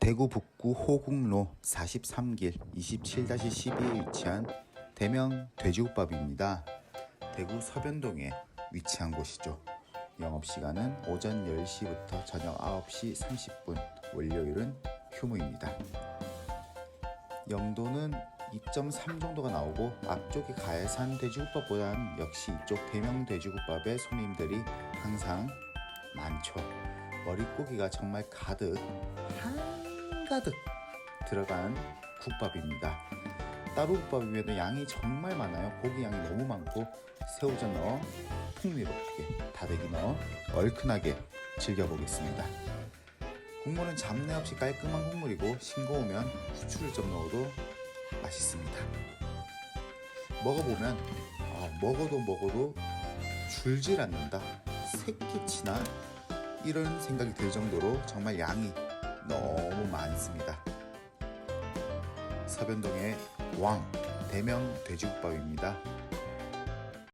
대구 북구 호국로 43길 27-12에 위치한 대명 돼지국밥입니다. 대구 서변동에 위치한 곳이죠. 영업시간은 오전 10시부터 저녁 9시 30분, 월요일은 휴무입니다. 영도는 2.3 정도가 나오고 앞쪽이 가해산 돼지국밥보다는 역시 이쪽 대명 돼지국밥의 손님들이 항상 많죠. 머릿고기가 정말 가득 한가득 들어간 국밥입니다. 따로 국밥이면 양이 정말 많아요. 고기 양이 너무 많고 새우젓 넣어 풍미롭게 다대기 넣어 얼큰하게 즐겨보겠습니다. 국물은 잡내 없이 깔끔한 국물이고 싱거우면 후추를 좀 넣어도 맛있습니다. 먹어보면 아, 먹어도 먹어도 줄질 않는다. 새끼치나 이런 생각이 들 정도로 정말 양이 너무 많습니다. 서변동의 왕 대명 돼지국밥입니다.